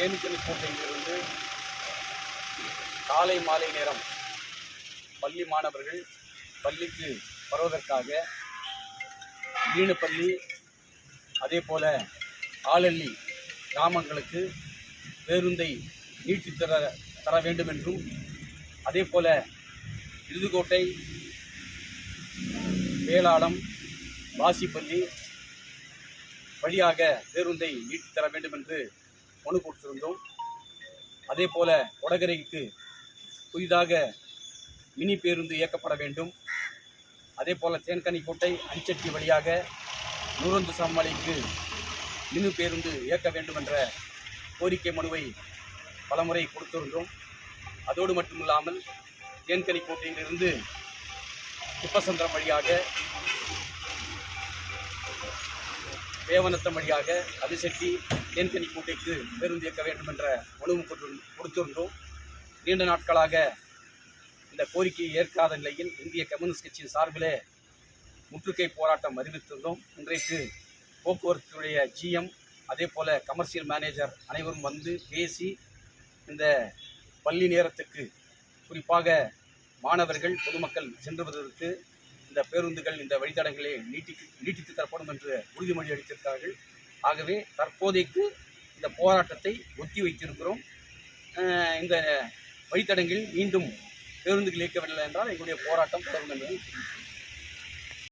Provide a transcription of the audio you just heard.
ஏனிக்கல் கோட்டையிலிருந்து காலை மாலை நேரம் பள்ளி மாணவர்கள் பள்ளிக்கு வருவதற்காக ஈனப்பள்ளி அதே போல் ஆளல்லி கிராமங்களுக்கு பேருந்தை நீட்டித் தர தர வேண்டும் என்றும் அதே போல் இறுதுக்கோட்டை வேளாளம் வாசிப்பள்ளி வழியாக பேருந்தை நீட்டித்தர வேண்டும் என்று மனு கொடுத்திருந்தோம். அதே போல் கொடகரைக்கு புதிதாக மினி பேருந்து இயக்கப்பட வேண்டும். அதே போல் தேன்கனிக்கோட்டை அஞ்சட்டி வழியாக நூறந்து சம்மலைக்கு மினி பேருந்து இயக்க வேண்டும் என்ற கோரிக்கை மனுவை பலமுறை கொடுத்திருந்தோம். அதோடு மட்டுமில்லாமல் தேன்கனிக்கோட்டையிலிருந்து குப்பசந்திரம் வழியாக தேவனத்தம் வழியாக அதிசெட்டி தேன்கனி கூட்டைக்கு பேருந்து இயக்க வேண்டும் என்ற மனுவும் கொடுத்திருந்தோம். நீண்ட நாட்களாக இந்த கோரிக்கையை ஏற்காத நிலையில் இந்திய கம்யூனிஸ்ட் கட்சியின் சார்பிலே முற்றுகை போராட்டம் அறிவித்திருந்தோம் இன்றைக்கு போக்குவரத்துடைய ஜிஎம் அதே போல் கமர்ஷியல் மேனேஜர் அனைவரும் வந்து பேசி இந்த பள்ளி நேரத்துக்கு குறிப்பாக மாணவர்கள் பொதுமக்கள் சென்று வருவதற்கு இந்த பேருந்துகள் இந்த வழித்தடங்களை நீட்டி நீட்டித்து தரப்படும் என்று உறுதிமொழி அளித்திருக்கிறார்கள். ஆகவே தற்போதைக்கு இந்த போராட்டத்தை ஒத்தி வைத்திருக்கிறோம். இந்த வழித்தடங்களில் மீண்டும் பேருந்துகள் இயக்கவில்லை என்றால் எங்களுடைய போராட்டம் தொடரும் என்பதை